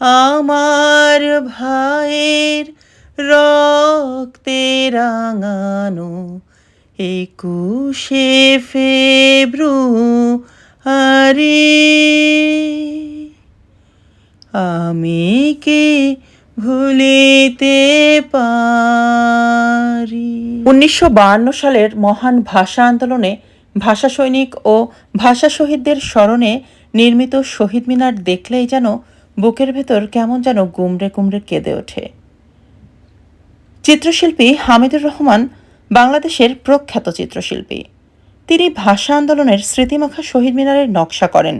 আমার ভাইয়ের রক্তে রাঙানো একুশে ফেব্রু ফেব্রুয়ারি। আমি কি ভুলিতে পারি? উনিশশো সালের মহান ভাষা আন্দোলনে ভাষা সৈনিক ও ভাষা শহীদদের স্মরণে নির্মিত শহীদ মিনার দেখলেই যেন বুকের ভেতর কেমন যেন গুমড়ে কুমড়ে কেঁদে ওঠে। চিত্রশিল্পী হামিদুর রহমান বাংলাদেশের প্রখ্যাত চিত্রশিল্পী। তিনি ভাষা আন্দোলনের স্মৃতিমাখা শহীদ মিনারের নকশা করেন।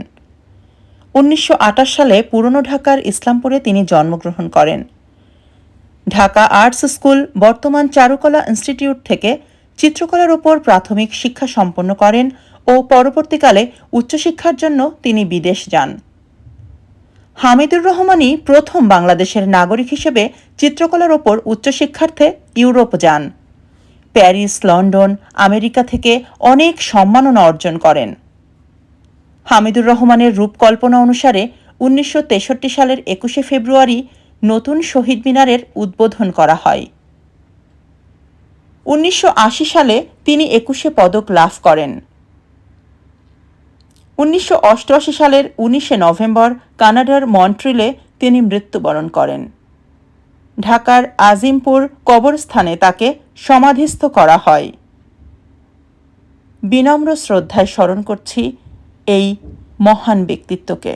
উনিশশো আটাশ সালে পুরনো ঢাকার ইসলামপুরে তিনি জন্মগ্রহণ করেন। ঢাকা আর্টস স্কুল বর্তমান চারুকলা ইনস্টিটিউট থেকে চিত্রকলার উপর প্রাথমিক শিক্ষা সম্পন্ন করেন ও পরবর্তীকালে উচ্চশিক্ষার জন্য তিনি বিদেশ যান। হামিদুর রহমানই প্রথম বাংলাদেশের নাগরিক হিসেবে চিত্রকলার ওপর উচ্চশিক্ষার্থে ইউরোপ যান। প্যারিস, লন্ডন, আমেরিকা থেকে অনেক সম্মাননা অর্জন করেন। হামিদুর রহমানের রূপকল্পনা অনুসারে উনিশশো তেষট্টি সালের একুশে ফেব্রুয়ারি নতুন শহীদ মিনারের উদ্বোধন করা হয়। উনিশশো আশি সালে তিনি একুশে পদক লাভ করেন। উনিশশো অষ্টআশি সালের উনিশে নভেম্বর কানাডার মন্ট্রিলে তিনি মৃত্যুবরণ করেন। ঢাকার আজিমপুর কবরস্থানে তাকে সমাধিস্থ করা হয়। বিনম্র শ্রদ্ধায় স্মরণ করছি এই মহান ব্যক্তিত্বকে।